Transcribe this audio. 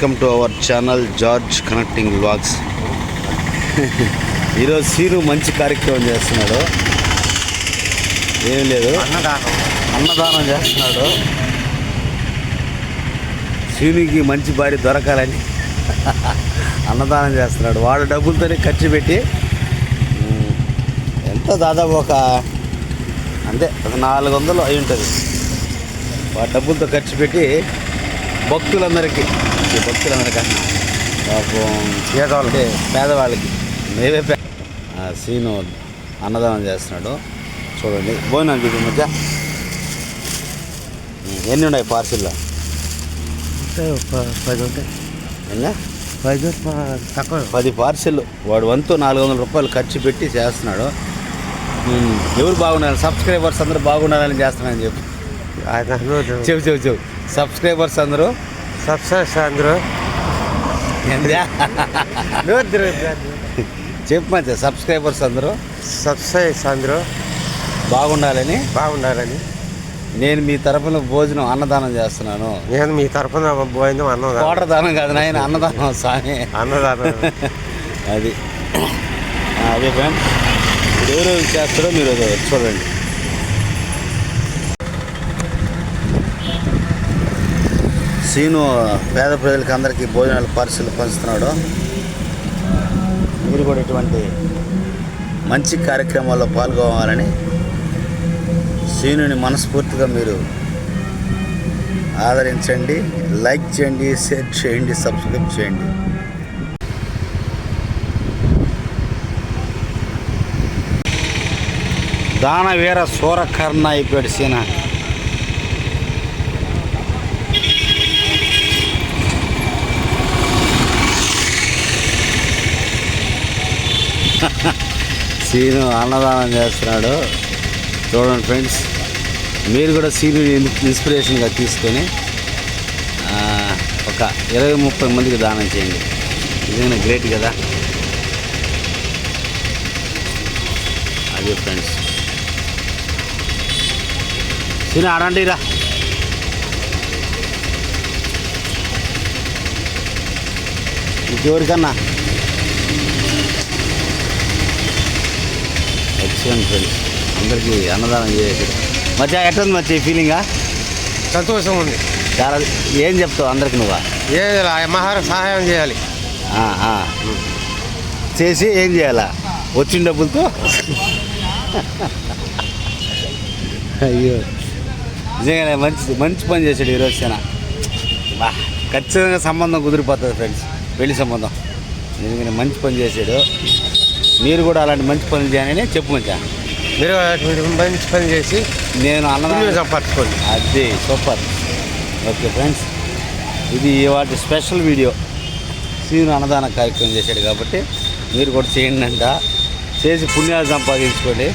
Welcome to our channel George connecting vlogs ఈరోజు సీను మంచి కార్యక్రమం చేస్తున్నాడు. ఏం లేదు. అన్నదానం. అన్నదానం చేస్తున్నాడు. సీనుకి మంచి భార్య దొరకాలని అన్నదానం చేస్తున్నాడు. వాడు డబ్బులతోనే ఖర్చు పెట్టి ఎంత దాదాపు ఒక అంతే ఒక నాలుగు వందలు అయి ఉంటుంది. వాడి డబ్బులతో ఖర్చు పెట్టి భక్తులందరికీ ఈ భక్తులందరికీ పాపం పేదవాళ్ళకి. పేదవాళ్ళకి మేమే పే ఆ, సీను అన్నదానం చేస్తున్నాడు. చూడండి భోజనం చూపి మధ్య ఎన్ని ఉన్నాయి పార్సిల్లో పది ఉంటాయి. పది తక్కువ. పది పార్సిల్ వాడు వంతు నాలుగు వందల రూపాయలు ఖర్చు పెట్టి చేస్తున్నాడు. ఎవరు బాగున్నారు సబ్స్క్రైబర్స్ అందరూ బాగున్నారని చేస్తున్నారని చెప్పు. చెప్పు చెప్పు చెప్పు. సబ్స్క్రైబర్స్ అందరూ సబ్సైజ్ అందరూ ఏందిరా? చెప్పు మంచి సబ్స్క్రైబర్స్ అందరూ. సబ్సైజ్ అందరూ బాగుండాలని. బాగుండాలని. నేను మీ తరపున భోజనం అన్నదానం చేస్తున్నాను. నేను మీ తరఫున భోజనం అన్నదానం. కోటర్ దానం కాదు నాయన అన్నదానం స్వామి. అన్నదానం. అది. అదే ఫ్రెండ్ ఎవరు చేస్తారో మీరు చూడండి. సీను పేద ప్రజలకి అందరికీ భోజనాలు పార్సల్ పంచుతున్నాడు. మీరు కూడా ఇటువంటి మంచి కార్యక్రమాల్లో పాల్గొవాలని సీనుని మనస్ఫూర్తిగా మీరు ఆదరించండి లైక్ చేయండి షేర్ చేయండి సబ్స్క్రైబ్ చేయండి. దానవీర సూరకర్ణ అయిపోయాడు సీన. సీను అన్నదానం చేస్తున్నాడు. చూడండి ఫ్రెండ్స్ మీరు కూడా సీను ఇన్స్పిరేషన్గా తీసుకొని ఒక ఇరవై ముప్పై మందికి దానం చేయండి. నిజంగా గ్రేట్ కదా? అదే ఫ్రెండ్స్. సీను ఆడండి రా. ఇంకెవరికన్నా? ఎక్సలెంట్ ఫ్రెండ్స్ అందరికీ అన్నదానం చేసేది మధ్య ఎట్టుంది మధ్య ఫీలింగా సంతోషం ఉంది. చాలా ఏం చెప్తావు అందరికి నువ్వా? ఏ మహార సహాయం చేయాలి. చేసి ఏం చేయాలా? వచ్చిన డబ్బులతో? అయ్యో. నిజంగానే మంచి మంచి పని చేశాడు ఈరోజు సేన బా ఖచ్చితంగా సంబంధం కుదిరిపోతుంది ఫ్రెండ్స్ పెళ్ళి సంబంధం. నిజంగానే మంచి పని చేశాడు. మీరు కూడా అలాంటి మంచి పనులు చేయాలని చెప్పు మంచిగా. మీరు మంచి పని చేసి నేను అన్నదానం సంపాదించుకోండి. అది సూపర్. ఓకే ఫ్రెండ్స్ ఇది వాటి స్పెషల్ వీడియో. సీను అన్నదాన కార్యక్రమం చేశాడు కాబట్టి మీరు కూడా చేయండి అంట. చేసి పుణ్యాలు సంపాదించుకోండి.